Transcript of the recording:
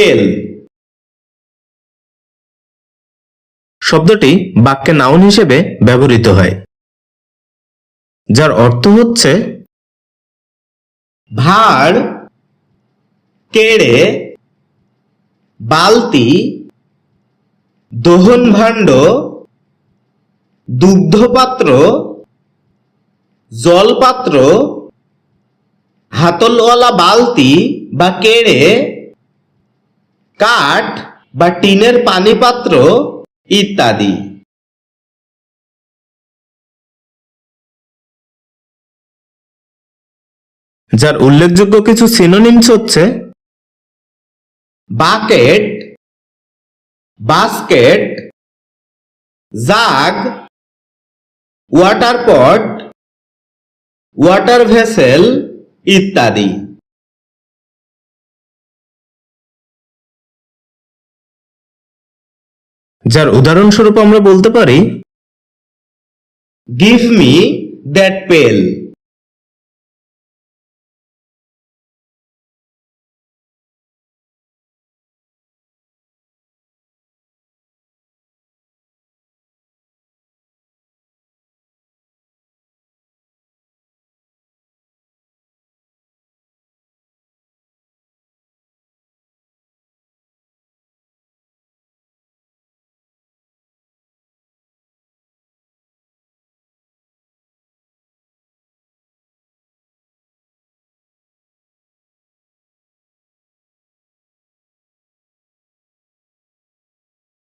পেল শব্দটি বাক্যে নাউন হিসেবে ব্যবহৃত হয়, যার অর্থ হচ্ছে ভাড়, কেড়ে, বালতি, দোহন ভাণ্ড, দুগ্ধপাত্র, জলপাত্র, হাতলওয়ালা বালতি বা কেড়ে কাঠ বা টিনের পানিপাত্র ইত্যাদি। যার উল্লেখযোগ্য কিছু সিনোনিমস হচ্ছে bucket basket jug water pot water vessel ইত্যাদি। যার উদাহরণস্বরূপ আমরা বলতে পারি গিভ মি দ্যাট পেল